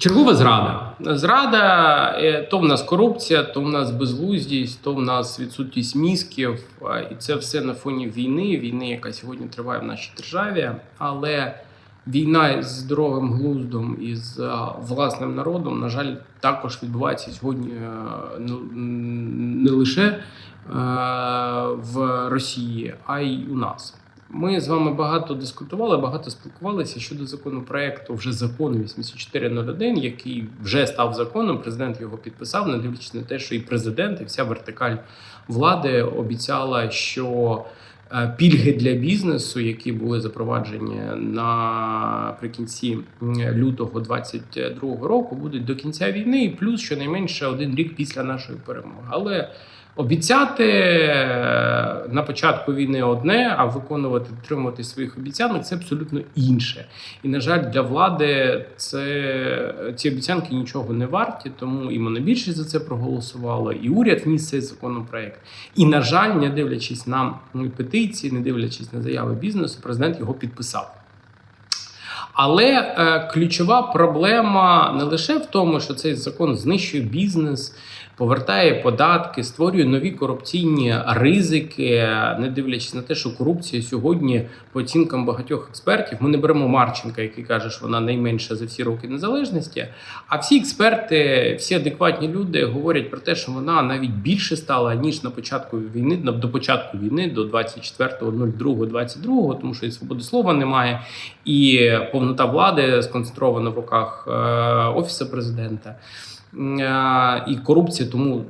Чергова зрада. Зрада е, то в нас корупція, то в нас безглуздість, то в нас відсутність мізків. І це все на фоні війни, війни, яка сьогодні триває в нашій державі. Але війна з здоровим глуздом і з власним народом, на жаль, також відбувається сьогодні е, ну, не лише е, в Росії, а й у нас. Ми з вами багато дискутували, багато спілкувалися щодо законопроекту, вже закону 8401, який вже став законом. Президент його підписав, не дивлячись на те, що і президент, і вся вертикаль влади обіцяла, що е, пільги для бізнесу, які були запроваджені наприкінці лютого 2022 року, будуть до кінця війни, і плюс щонайменше один рік після нашої перемоги. Але Обіцяти е, на початку війни одне, а виконувати дотримувати своїх обіцянок це абсолютно інше. І на жаль, для влади це ці обіцянки нічого не варті, тому і монобільшість за це проголосувала, і уряд вніс цей законопроект. І на жаль, не дивлячись на петиції, не дивлячись на заяви бізнесу, президент його підписав. Але е, ключова проблема не лише в тому, що цей закон знищує бізнес, повертає податки, створює нові корупційні ризики, не дивлячись на те, що корупція сьогодні, по оцінкам багатьох експертів, ми не беремо Марченка, який каже, що вона найменша за всі роки незалежності. А всі експерти, всі адекватні люди говорять про те, що вона навіть більше стала ніж на початку війни, до початку війни, до 24.02.22, тому що і свободи слова немає, і повнота влади сконцентрована в руках е, офісу президента. Е, і корупція тому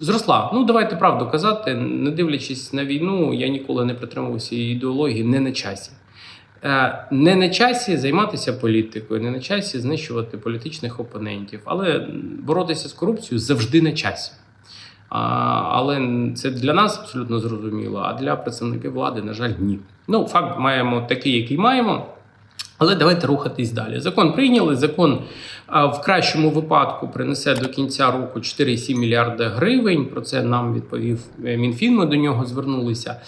зросла. Ну давайте правду казати, не дивлячись на війну, я ніколи не притримувався її ідеології не на часі. Е, Не на часі займатися політикою, не на часі знищувати політичних опонентів, але боротися з корупцією завжди на часі. Але це для нас абсолютно зрозуміло, а для представників влади, на жаль, ні. Ну, факт маємо такий, який маємо. Але давайте рухатись далі. Закон прийняли. Закон в кращому випадку принесе до кінця року 4,7 мільярда гривень. Про це нам відповів е, Мінфін. Ми до нього звернулися.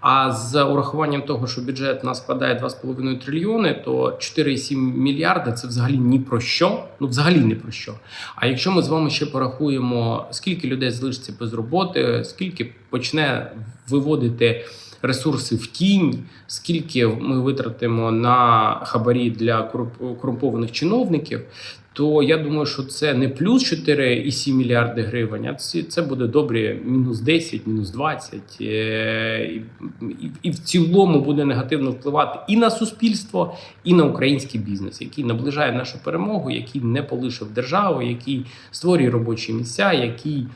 А з урахуванням того, що бюджет нас складає 2,5 трильйони, то 4,7 мільярда це взагалі ні про що. Ну, взагалі не про що. А якщо ми з вами ще порахуємо, скільки людей залишиться без роботи, скільки почне виводити ресурси в тінь, скільки ми витратимо на хабарі для корумп- корумпованих чиновників, то я думаю, що це не плюс 4,7 мільярди гривень, а це, буде добрі мінус 10, мінус 20. е, і в цілому буде негативно впливати і на суспільство, і на український бізнес, який наближає нашу перемогу, який не полишив державу, який створює робочі місця, який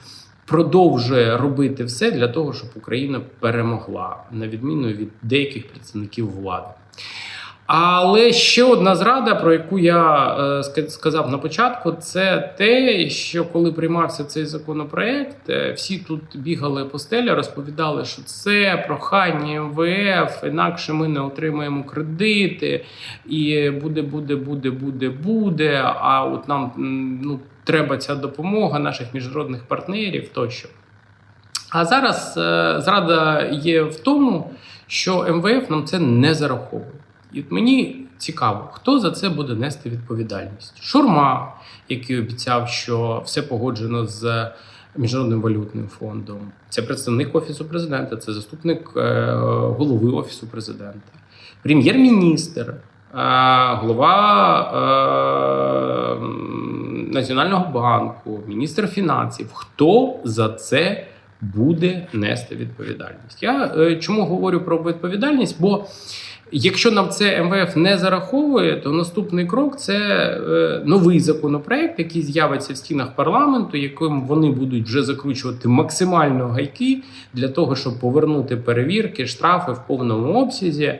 продовжує робити все для того, щоб Україна перемогла, на відміну від деяких представників влади. Але ще одна зрада, про яку я е, сказав на початку, це те, що коли приймався цей законопроект, е, всі тут бігали по стелі, розповідали, що це прохання МВФ, інакше ми не отримаємо кредити, і буде, буде, буде, буде, буде. А от нам ну, треба ця допомога наших міжнародних партнерів тощо. А зараз е, зрада є в тому, що МВФ нам це не зараховує. І от мені цікаво, хто за це буде нести відповідальність. Шурма, який обіцяв, що все погоджено з Міжнародним валютним фондом. Це представник офісу президента, це заступник е, голови офісу президента, прем'єр-міністр, е, голова е, Національного банку, міністр фінансів. Хто за це буде нести відповідальність? Я е, чому говорю про відповідальність? Бо Якщо нам це МВФ не зараховує, то наступний крок це е, новий законопроект, який з'явиться в стінах парламенту, яким вони будуть вже закручувати максимально гайки для того, щоб повернути перевірки, штрафи в повному обсязі.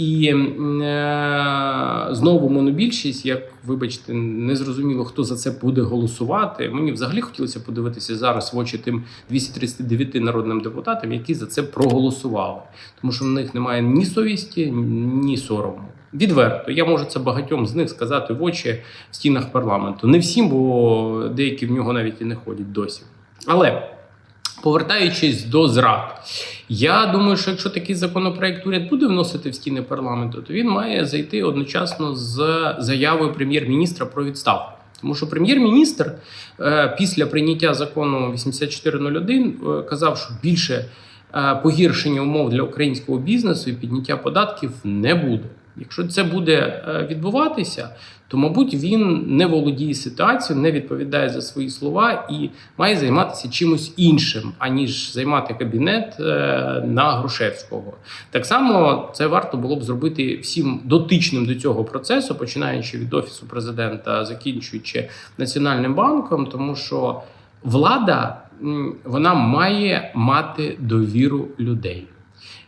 І е, знову монобільшість, як вибачте, не зрозуміло, хто за це буде голосувати. Мені взагалі хотілося подивитися зараз в очі тим 239 народним депутатам, які за це проголосували, тому що в них немає ні совісті, ні сорому. Відверто, я можу це багатьом з них сказати в очі в стінах парламенту. Не всім, бо деякі в нього навіть і не ходять досі. Але повертаючись до зрад, я думаю, що якщо такий законопроект уряд буде вносити в стіни парламенту, то він має зайти одночасно з заявою прем'єр-міністра про відставку. Тому що прем'єр-міністр е, після прийняття закону 8401 е, казав, що більше е, погіршення умов для українського бізнесу і підняття податків не буде. Якщо це буде е, відбуватися, то мабуть він не володіє ситуацією, не відповідає за свої слова і має займатися чимось іншим, аніж займати кабінет е, на Грушевського. Так само це варто було б зробити всім дотичним до цього процесу, починаючи від офісу президента, закінчуючи національним банком, тому що влада вона має мати довіру людей.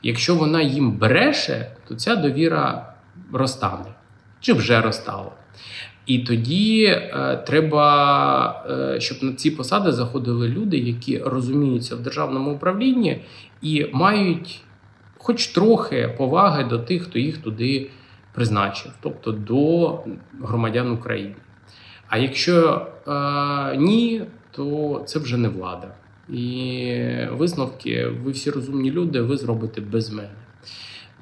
Якщо вона їм бреше, то ця довіра розтане чи вже розтала. І тоді е, треба, е, щоб на ці посади заходили люди, які розуміються в державному управлінні і мають хоч трохи поваги до тих, хто їх туди призначив, тобто до громадян України. А якщо е, ні, то це вже не влада. І висновки, ви всі розумні люди, ви зробите без мене.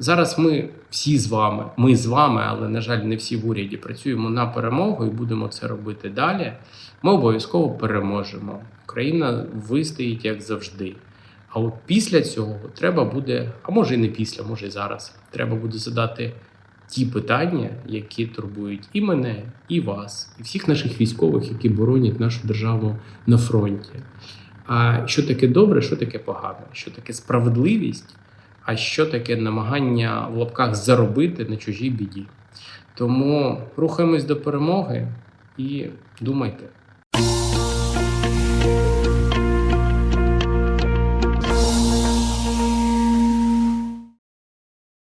Зараз ми всі з вами, ми з вами, але на жаль, не всі в уряді працюємо на перемогу і будемо це робити далі. Ми обов'язково переможемо. Україна вистоїть як завжди. А от після цього треба буде, а може і не після, може і зараз. Треба буде задати ті питання, які турбують і мене, і вас, і всіх наших військових, які боронять нашу державу на фронті. А що таке добре, що таке погано, що таке справедливість, а що таке намагання в лапках заробити на чужій біді. Тому рухаємось до перемоги і думайте.